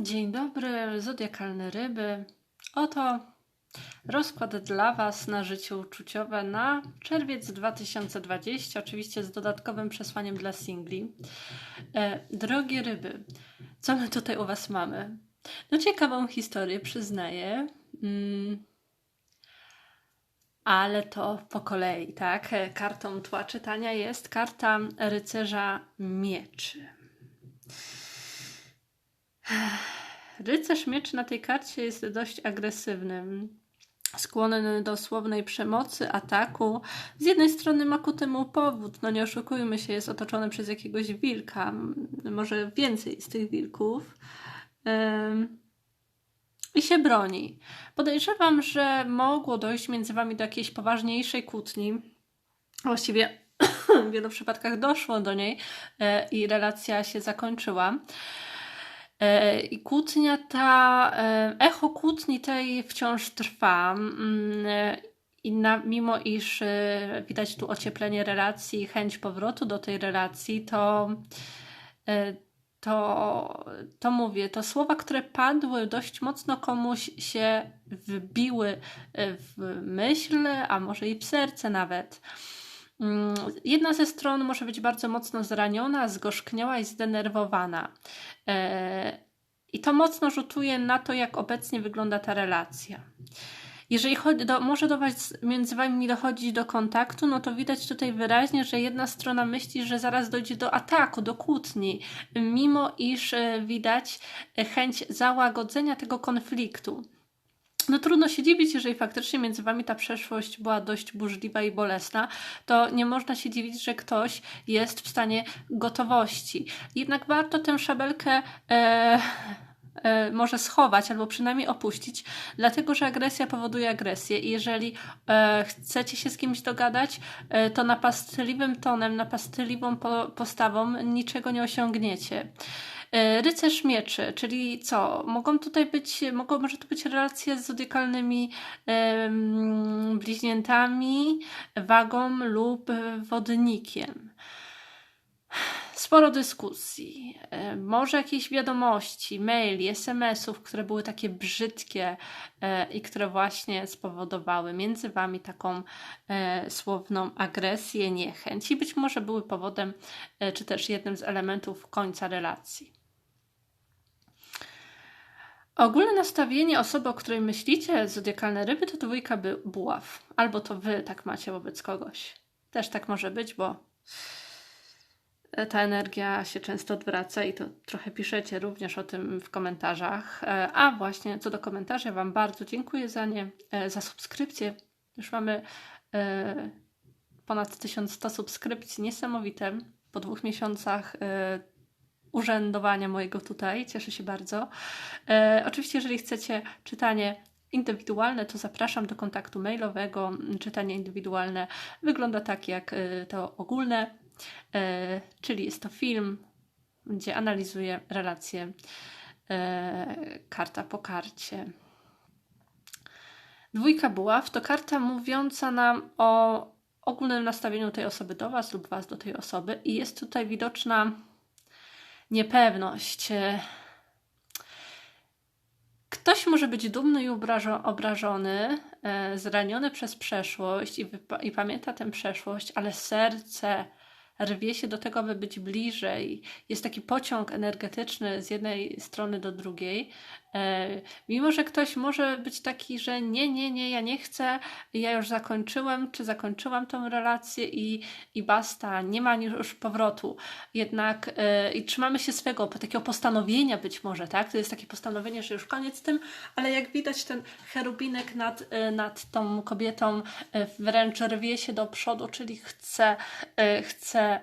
Dzień dobry, zodiakalne ryby. Oto rozkład dla Was na życie uczuciowe na czerwiec 2020, oczywiście z dodatkowym przesłaniem dla singli. E, drogie ryby, co my tutaj u Was mamy? No ciekawą historię, przyznaję. Mm, ale to po kolei, tak? Kartą tła czytania jest karta rycerza mieczy. Rycerz mieczy na tej karcie jest dość agresywny. Skłonny do słownej przemocy, ataku. Z jednej strony ma ku temu powód, no nie oszukujmy się, jest otoczony przez jakiegoś wilka, może więcej z tych wilków. I się broni. Podejrzewam, że mogło dojść między wami do jakiejś poważniejszej kłótni. Właściwie w wielu przypadkach doszło do niej e, i relacja się zakończyła. E, I kłótnia ta, e, echo kłótni tej wciąż trwa. Mm, e, I na, mimo iż widać tu ocieplenie relacji, chęć powrotu do tej relacji, to, to, to mówię, to słowa, które padły, dość mocno komuś się wbiły w myśl, a może i w serce nawet. Mm, jedna ze stron może być bardzo mocno zraniona, zgorzkniała i zdenerwowana. E, I to mocno rzutuje na to, jak obecnie wygląda ta relacja. Jeżeli chodzi do, może do was, między wami dochodzić do kontaktu, no to widać tutaj wyraźnie, że jedna strona myśli, że zaraz dojdzie do ataku, do kłótni, mimo iż e, widać chęć załagodzenia tego konfliktu no trudno się dziwić, jeżeli faktycznie między wami ta przeszłość była dość burzliwa i bolesna, to nie można się dziwić, że ktoś jest w stanie gotowości. Jednak warto tę szabelkę e, e, może schować albo przynajmniej opuścić, dlatego że agresja powoduje agresję i jeżeli e, chcecie się z kimś dogadać, e, to napastliwym tonem, napastliwą po, postawą niczego nie osiągniecie. E, rycerz mieczy, czyli co? Mogą tutaj być, mogą, może tu być relacje z zodiakalnymi bliźniętami, wagą lub wodnikiem. Sporo dyskusji, e, może jakieś wiadomości, maili, SMS-ów, które były takie brzydkie e, i które właśnie spowodowały między wami taką słowną agresję, niechęć i być może były powodem, czy też jednym z elementów końca relacji. Ogólne nastawienie osoby, o której myślicie, zodiakalne ryby, to dwójka by buław. Albo to wy tak macie wobec kogoś. Też tak może być, bo ta energia się często odwraca i to trochę piszecie również o tym w komentarzach. E, a właśnie co do komentarzy, Wam bardzo dziękuję za nie, e, za subskrypcję. Już mamy e, ponad 1100 subskrypcji, niesamowite. Po dwóch miesiącach urzędowania mojego tutaj. Cieszę się bardzo. E, oczywiście, jeżeli chcecie czytanie indywidualne, to zapraszam do kontaktu mailowego. Czytanie indywidualne wygląda tak jak e, to ogólne, e, czyli jest to film, gdzie analizuję relacje e, karta po karcie. Dwójka buław to karta mówiąca nam o ogólnym nastawieniu tej osoby do Was lub Was do tej osoby i jest tutaj widoczna niepewność. Ktoś może być dumny i obrażony, e, zraniony przez przeszłość i, i pamięta tę przeszłość, ale serce rwie się do tego, aby być bliżej. Jest taki pociąg energetyczny z jednej strony do drugiej. E, mimo, że ktoś może być taki, że nie, nie, nie, ja nie chcę, ja już zakończyłem, czy zakończyłam tą relację i, i basta, nie ma już powrotu. Jednak e, i trzymamy się swego, takiego postanowienia być może, tak? To jest takie postanowienie, że już koniec z tym, ale jak widać ten cherubinek nad, e, nad tą kobietą wręcz rwie się do przodu, czyli chce, chce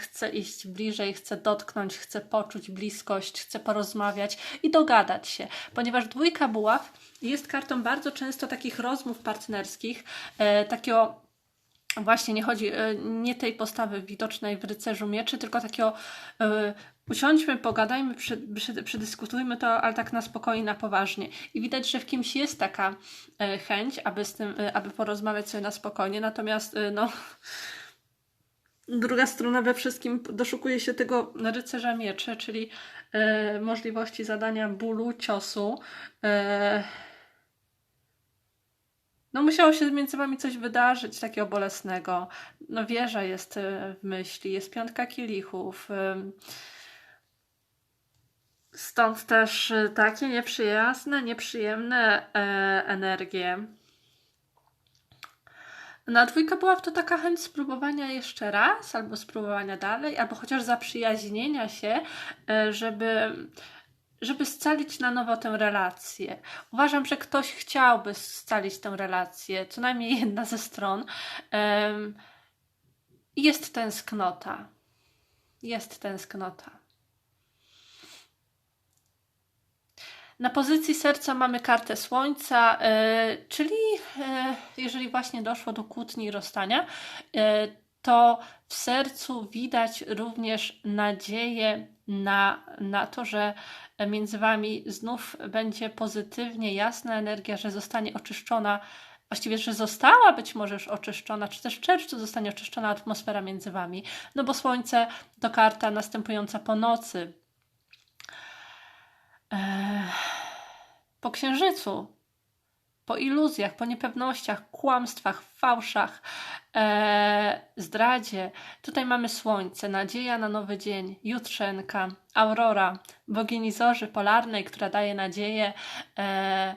chce, iść bliżej, chce dotknąć, chce poczuć bliskość, chce porozmawiać i dogadać się, ponieważ dwójka buław jest kartą bardzo często takich rozmów partnerskich, e, takiego właśnie nie chodzi, e, nie tej postawy widocznej w rycerzu mieczy, tylko takiego usiądźmy, pogadajmy, przy, przy, przedyskutujmy to, ale tak na spokojnie, na poważnie. I widać, że w kimś jest taka chęć, aby z tym, aby porozmawiać sobie na spokojnie, natomiast no druga strona we wszystkim doszukuje się tego rycerza mieczy, czyli e, możliwości zadania bólu, ciosu. E, no musiało się między wami coś wydarzyć takiego bolesnego. No wieża jest e, w myśli, jest piątka kielichów. E, Stąd też e, takie nieprzyjazne, nieprzyjemne e, Na dwójka była to taka chęć spróbowania jeszcze raz, albo spróbowania dalej, albo chociaż zaprzyjaźnienia się, e, żeby, żeby scalić na nowo tę relację. Uważam, że ktoś chciałby scalić tę relację, co najmniej jedna ze stron. Jest tęsknota. Jest tęsknota. Na pozycji serca mamy kartę Słońca, e, czyli e, jeżeli właśnie doszło do kłótni i rozstania, e, to w sercu widać również nadzieję na, na to, że między Wami znów będzie pozytywnie, jasna energia, że zostanie oczyszczona, właściwie, że została być może już oczyszczona, czy też w czerwcu zostanie oczyszczona atmosfera między Wami, no bo Słońce to karta następująca po nocy, po księżycu, po iluzjach, po niepewnościach, kłamstwach, fałszach, e, zdradzie. Tutaj mamy słońce, nadzieja na nowy dzień, jutrzenka, aurora, bogini zorzy polarnej, która daje nadzieję. E,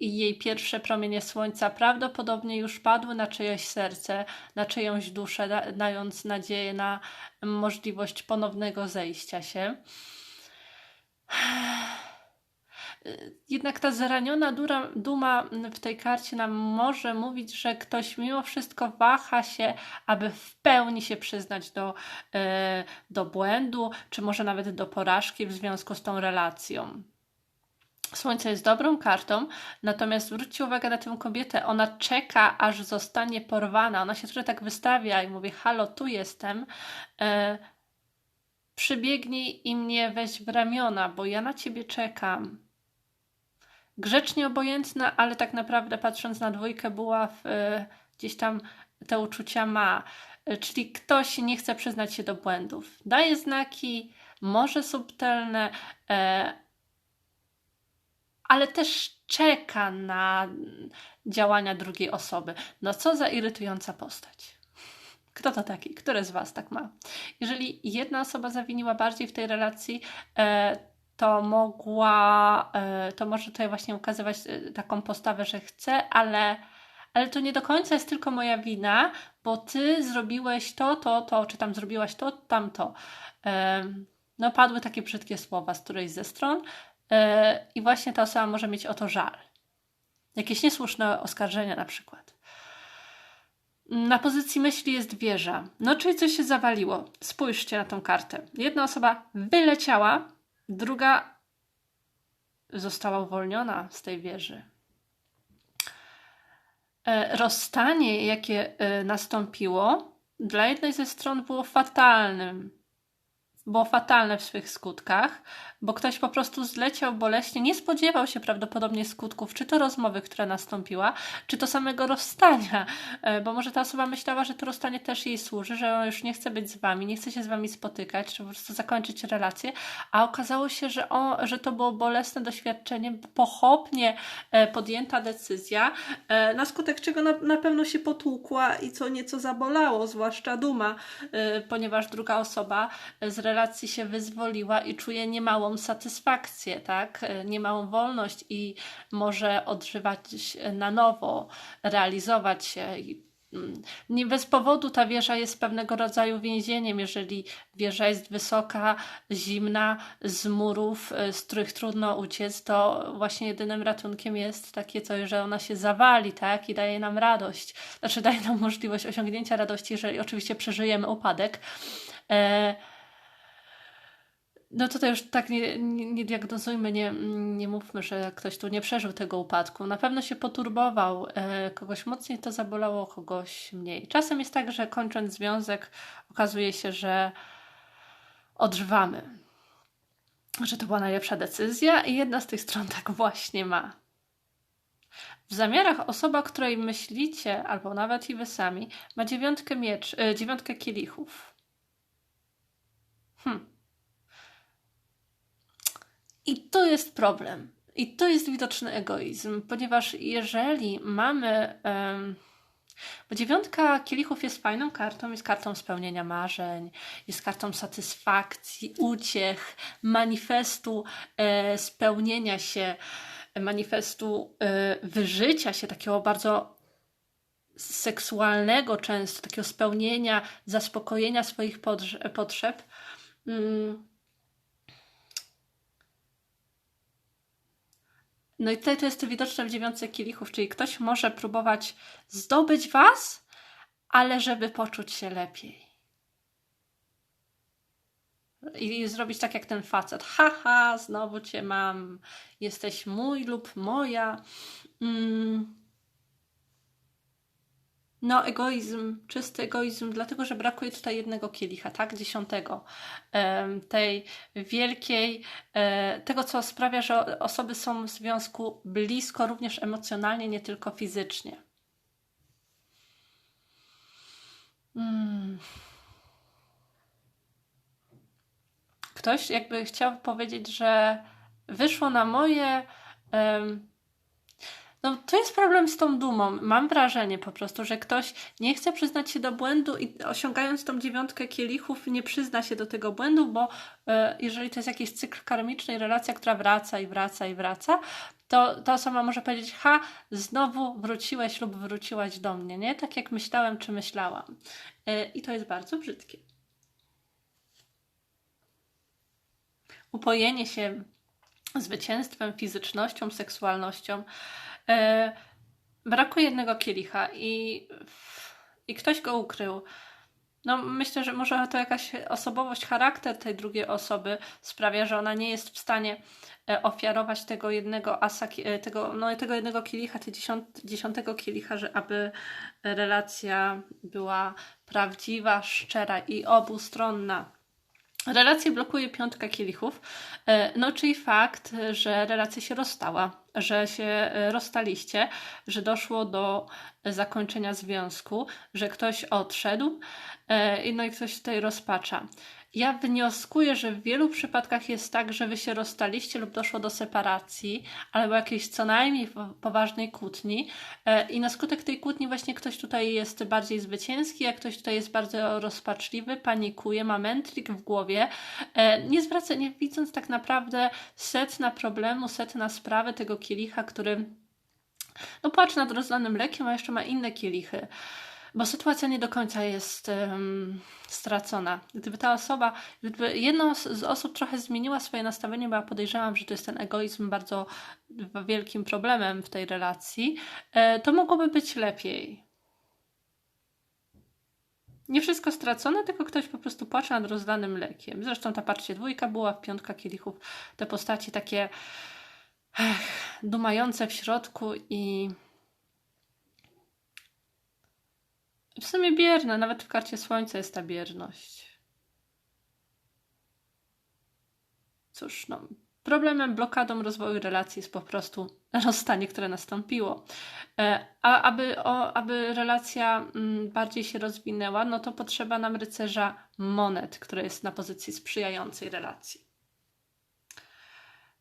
i jej pierwsze promienie słońca prawdopodobnie już padły na czyjeś serce, na czyjąś duszę, da, dając nadzieję na możliwość ponownego zejścia się. Jednak ta zraniona dura, duma w tej karcie nam może mówić, że ktoś mimo wszystko waha się, aby w pełni się przyznać do, e, do błędu, czy może nawet do porażki w związku z tą relacją. Słońce jest dobrą kartą, natomiast zwróćcie uwagę na tę kobietę. Ona czeka, aż zostanie porwana. Ona się trochę tak wystawia i mówi: Halo, tu jestem. Przybiegnij i mnie weź w ramiona, bo ja na ciebie czekam. Grzecznie obojętna, ale tak naprawdę patrząc na dwójkę, była w, e, gdzieś tam te uczucia ma. E, czyli ktoś nie chce przyznać się do błędów. Daje znaki, może subtelne, e, ale też czeka na działania drugiej osoby. No co za irytująca postać. Kto to taki? Który z Was tak ma? Jeżeli jedna osoba zawiniła bardziej w tej relacji, e, to mogła, e, to może tutaj właśnie ukazywać e, taką postawę, że chce, ale, ale to nie do końca jest tylko moja wina, bo ty zrobiłeś to, to, to, czy tam zrobiłaś to, tamto. No, padły takie brzydkie słowa z którejś ze stron, i właśnie ta osoba może mieć o to żal. Jakieś niesłuszne oskarżenia na przykład. Na pozycji myśli jest wieża. No, czyli coś się zawaliło. Spójrzcie na tą kartę. Jedna osoba wyleciała, druga została uwolniona z tej wieży. E, rozstanie, jakie e, nastąpiło, dla jednej ze stron było fatalnym było fatalne w swych skutkach, bo ktoś po prostu zleciał boleśnie, nie spodziewał się prawdopodobnie skutków, czy to rozmowy, która nastąpiła, czy to samego rozstania, e, bo może ta osoba myślała, że to rozstanie też jej służy, że on już nie chce być z wami, nie chce się z wami spotykać, czy po prostu zakończyć relację, a okazało się, że, on, że to było bolesne doświadczenie, pochopnie e, podjęta decyzja, e, na skutek czego na, na pewno się potłukła i co nieco zabolało, zwłaszcza duma, ponieważ druga osoba z relacji relacji się wyzwoliła i czuje niemałą satysfakcję, tak? niemałą wolność i może odżywać na nowo, realizować się. Mm, nie bez powodu ta wieża jest pewnego rodzaju więzieniem, jeżeli wieża jest wysoka, zimna, z murów, z których trudno uciec, to właśnie jedynym ratunkiem jest takie coś, że ona się zawali, tak? I daje nam radość. Znaczy daje nam możliwość osiągnięcia radości, jeżeli oczywiście przeżyjemy upadek. E no tutaj już tak nie, nie, nie diagnozujmy, nie, nie mówmy, że ktoś tu nie przeżył tego upadku. Na pewno się poturbował, e, kogoś mocniej to zabolało, kogoś mniej. Czasem jest tak, że kończąc związek okazuje się, że odżywamy. Że to była najlepsza decyzja i jedna z tych stron tak właśnie ma. W zamiarach osoba, której myślicie, albo nawet i wy sami, ma dziewiątkę, miecz, e, dziewiątkę kielichów. I to jest problem. I to jest widoczny egoizm, ponieważ jeżeli mamy. Um, bo dziewiątka kielichów jest fajną kartą, jest kartą spełnienia marzeń, jest kartą satysfakcji, uciech, manifestu e, spełnienia się, manifestu e, wyżycia się, takiego bardzo seksualnego często, takiego spełnienia, zaspokojenia swoich potrzeb. Mm No i tutaj to jest widoczne w dziewiątce kielichów, czyli ktoś może próbować zdobyć was, ale żeby poczuć się lepiej. I zrobić tak jak ten facet. Haha, znowu cię mam. Jesteś mój lub moja. Mm no, egoizm, czysty egoizm, dlatego że brakuje tutaj jednego kielicha, tak? Dziesiątego. Tej wielkiej, e, tego co sprawia, że osoby są w związku blisko, również emocjonalnie, nie tylko fizycznie. Hmm. Ktoś jakby chciał powiedzieć, że wyszło na moje. No, to jest problem z tą dumą. Mam wrażenie po prostu, że ktoś nie chce przyznać się do błędu i osiągając tą dziewiątkę kielichów nie przyzna się do tego błędu, bo e, jeżeli to jest jakiś cykl karmiczny, relacja, która wraca i wraca i wraca, to ta osoba może powiedzieć, ha, znowu wróciłeś lub wróciłaś do mnie, nie? Tak jak myślałem czy myślałam. E, I to jest bardzo brzydkie. Upojenie się zwycięstwem, fizycznością, seksualnością brakuje jednego kielicha i, i ktoś go ukrył. No, myślę, że może to jakaś osobowość, charakter tej drugiej osoby sprawia, że ona nie jest w stanie e, ofiarować tego jednego asa, e, tego, no, tego jednego kielicha, tego dziesiąt, dziesiątego kielicha, że aby relacja była prawdziwa, szczera i obustronna. Relację blokuje piątka kielichów, e, no czyli fakt, że relacja się rozstała, że się e, rozstaliście, że doszło do zakończenia związku, że ktoś odszedł, e, no i ktoś tutaj rozpacza. Ja wnioskuję, że w wielu przypadkach jest tak, że wy się rozstaliście lub doszło do separacji, albo jakiejś co najmniej poważnej kłótni e, i na skutek tej kłótni właśnie ktoś tutaj jest bardziej zwycięski, a ktoś tutaj jest bardzo rozpaczliwy, panikuje, ma mętlik w głowie, e, nie zwraca, nie widząc tak naprawdę setna problemu, setna sprawy tego kielicha, który no płacze nad rozlanym lekiem, a jeszcze ma inne kielichy bo sytuacja nie do końca jest um, stracona. Gdyby ta osoba, gdyby jedna z osób trochę zmieniła swoje nastawienie, bo ja podejrzewam, że to jest ten egoizm bardzo wielkim problemem w tej relacji, e, to mogłoby być lepiej. Nie wszystko stracone, tylko ktoś po prostu płacze nad rozdanym lekiem. Zresztą ta patrzcie, dwójka była w piątka kielichów. Te postaci takie ech, dumające w środku i w sumie bierna, nawet w karcie słońca jest ta bierność. Cóż, no, problemem, blokadą rozwoju relacji jest po prostu rozstanie, które nastąpiło. E, a aby, o, aby relacja mm, bardziej się rozwinęła, no to potrzeba nam rycerza monet, który jest na pozycji sprzyjającej relacji.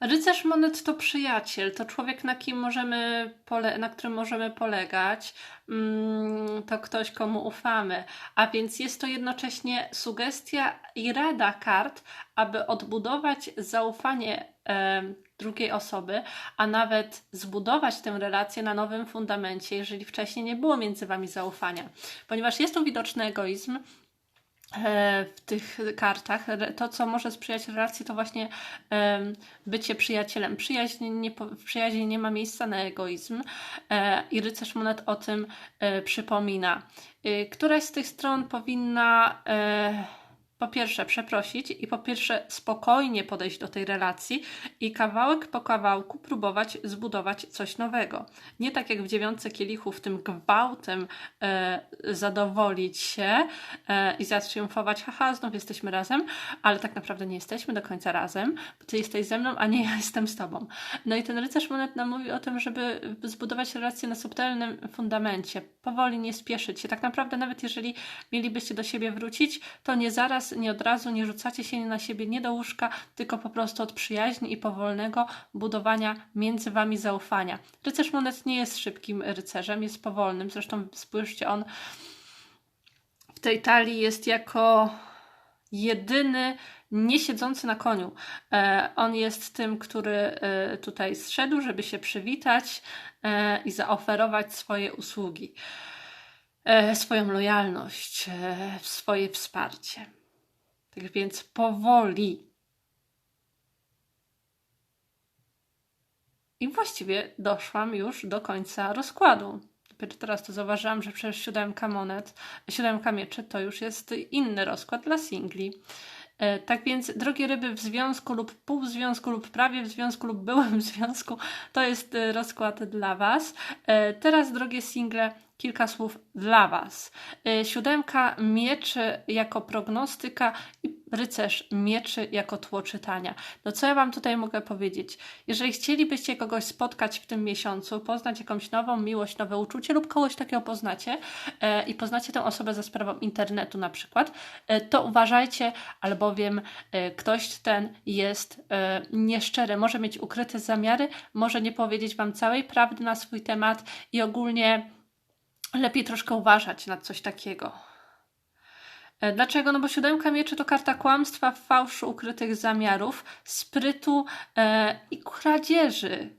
Rycerz monet to przyjaciel, to człowiek, na, kim możemy pole- na którym możemy polegać, mm, to ktoś, komu ufamy. A więc jest to jednocześnie sugestia i rada kart, aby odbudować zaufanie e, drugiej osoby, a nawet zbudować tę relację na nowym fundamencie, jeżeli wcześniej nie było między Wami zaufania. Ponieważ jest tu widoczny egoizm, w tych kartach. To, co może sprzyjać relacji, to właśnie bycie przyjacielem. Przyjaźń nie, w przyjaźni nie ma miejsca na egoizm e, i rycerz monet o tym e, przypomina. Któraś z tych stron powinna po pierwsze przeprosić i po pierwsze spokojnie podejść do tej relacji i kawałek po kawałku próbować zbudować coś nowego. Nie tak jak w dziewiątce kielichów, tym gwałtem e, zadowolić się e, i zatriumfować, haha, znów jesteśmy razem, ale tak naprawdę nie jesteśmy do końca razem, bo ty jesteś ze mną, a nie ja jestem z tobą. No i ten rycerz monet nam mówi o tym, żeby zbudować relację na subtelnym fundamencie, powoli nie spieszyć się. Tak naprawdę nawet jeżeli mielibyście do siebie wrócić, to nie zaraz, nie od razu, nie rzucacie się na siebie nie do łóżka, tylko po prostu od przyjaźni i powolnego budowania między wami zaufania. Rycerz monet nie jest szybkim rycerzem, jest powolnym. Zresztą spójrzcie, on w tej talii jest jako jedyny nie siedzący na koniu. E, on jest tym, który e, tutaj zszedł, żeby się przywitać e, i zaoferować swoje usługi, swoją lojalność, swoje wsparcie. Tak więc powoli. I właściwie doszłam już do końca rozkładu. Dopiero teraz to zauważyłam, że przecież siódemka monet, siódemka mieczy to już jest inny rozkład dla singli. E, Tak więc, drogie ryby w związku lub pół związku lub prawie w związku lub byłym w związku, to jest e, rozkład dla Was. E, Teraz, drogie single, kilka słów dla Was. E, Siódemka mieczy jako prognostyka i rycerz mieczy jako tło czytania. No co ja Wam tutaj mogę powiedzieć? Jeżeli chcielibyście kogoś spotkać w tym miesiącu, poznać jakąś nową miłość, nowe uczucie lub kogoś takiego poznacie e, i poznacie tę osobę za sprawą internetu na przykład, e, to uważajcie, albowiem e, ktoś ten jest e, nieszczery, może mieć ukryte zamiary, może nie powiedzieć Wam całej prawdy na swój temat i ogólnie lepiej troszkę uważać na coś takiego. E, Dlaczego? No bo siódemka mieczy to karta kłamstwa, fałszu, ukrytych zamiarów, sprytu e, i kradzieży.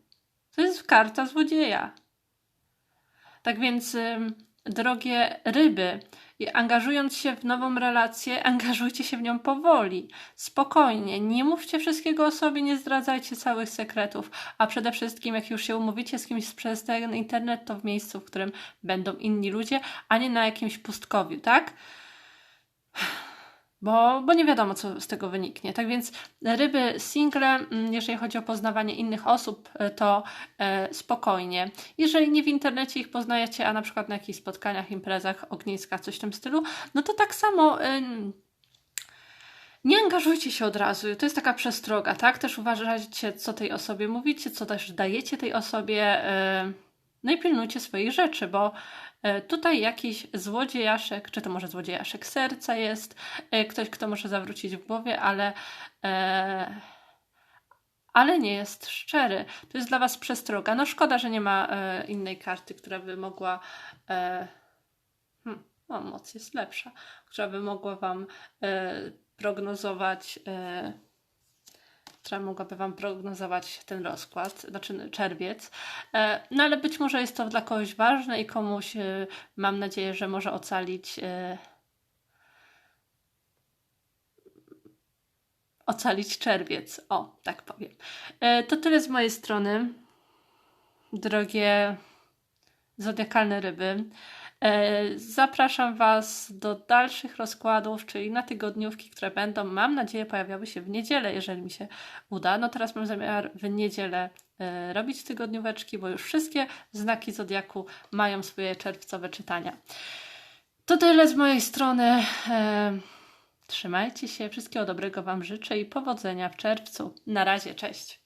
To jest karta złodzieja. Tak więc, drogie ryby, angażując się w nową relację, angażujcie się w nią powoli, spokojnie. Nie mówcie wszystkiego o sobie, nie zdradzajcie całych sekretów. A przede wszystkim, jak już się umówicie z kimś przez ten internet, to w miejscu, w którym będą inni ludzie, a nie na jakimś pustkowiu, tak? Bo, bo nie wiadomo, co z tego wyniknie. Tak więc ryby single, mm, jeżeli chodzi o poznawanie innych osób, e, to e, spokojnie. Jeżeli nie w internecie ich poznajecie, a na przykład na jakichś spotkaniach, imprezach, ogniskach, coś w tym stylu, no to tak samo. ym, nie angażujcie się od razu. To jest taka przestroga, tak? Też uważajcie, co tej osobie mówicie, co też dajecie tej osobie. No i pilnujcie swoich rzeczy, bo e, tutaj jakiś złodziejaszek, czy to może złodziejaszek serca jest, e, ktoś, kto może zawrócić w głowie, ale, e, ale nie jest szczery. To jest dla Was przestroga. No szkoda, że nie ma e, innej karty, która by mogła. E, hmm, o, moc jest lepsza, która by mogła Wam e, prognozować. Która mogłaby Wam prognozować ten rozkład, znaczy czerwiec. E, No ale być może jest to dla kogoś ważne i komuś e, mam nadzieję, że może ocalić e, ocalić czerwiec. O, tak powiem. To tyle z mojej strony, drogie zodiakalne ryby. E, Zapraszam Was do dalszych rozkładów, czyli na tygodniówki, które będą, mam nadzieję, pojawiały się w niedzielę, jeżeli mi się uda. No teraz mam zamiar w niedzielę e, robić tygodnióweczki, bo już wszystkie znaki zodiaku mają swoje czerwcowe czytania. To tyle z mojej strony. E, Trzymajcie się, wszystkiego dobrego Wam życzę i powodzenia w czerwcu. Na razie, cześć.